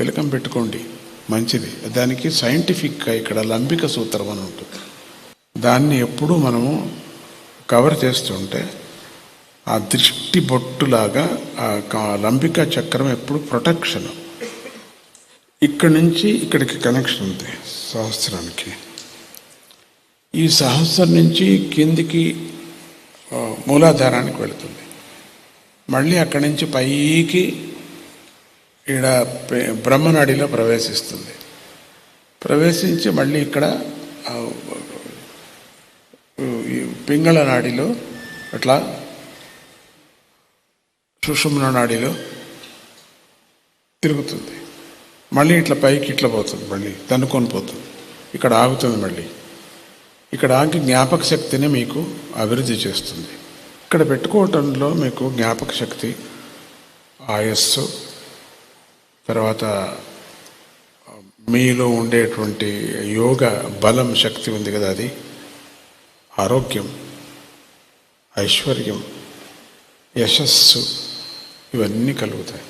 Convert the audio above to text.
తిలకం పెట్టుకోండి. మంచిది. దానికి సైంటిఫిక్గా ఇక్కడ లంబిక సూత్రం అని ఉంటుంది. దాన్ని ఎప్పుడూ మనము కవర్ చేస్తుంటే ఆ దృష్టి బొట్టులాగా ఆ లంబిక చక్రం ఎప్పుడు ప్రొటెక్షన్ ఇక్కడి నుంచి ఇక్కడికి కనెక్షన్ ఉంది సహస్రానికి. ఈ సహస్రం నుంచి కిందికి మూలాధారానికి వెళుతుంది. మళ్ళీ అక్కడి నుంచి పైకి ఈడ బ్రహ్మనాడిలో ప్రవేశిస్తుంది. ప్రవేశించి మళ్ళీ ఇక్కడ పింగళ నాడిలో అట్లా సుషుమ్న నాడిలో తిరుగుతుంది. మళ్ళీ ఇట్లా పైకి ఇట్లా పోతుంది మళ్ళీ తన్నుకొని పోతుంది. ఇక్కడ ఆగుతుంది మళ్ళీ. ఇక్కడ ఆగి జ్ఞాపక శక్తిని మీకు అభివృద్ధి చేస్తుంది. ఇక్కడ పెట్టుకోవటంలో మీకు జ్ఞాపక శక్తి ఆయస్సు తర్వాత మీలో ఉండేటువంటి యోగ బలం శక్తి ఉంది కదా అది. ఆరోగ్యం ఐశ్వర్యం యశస్సు ఇవన్నీ కలుగుతాయి.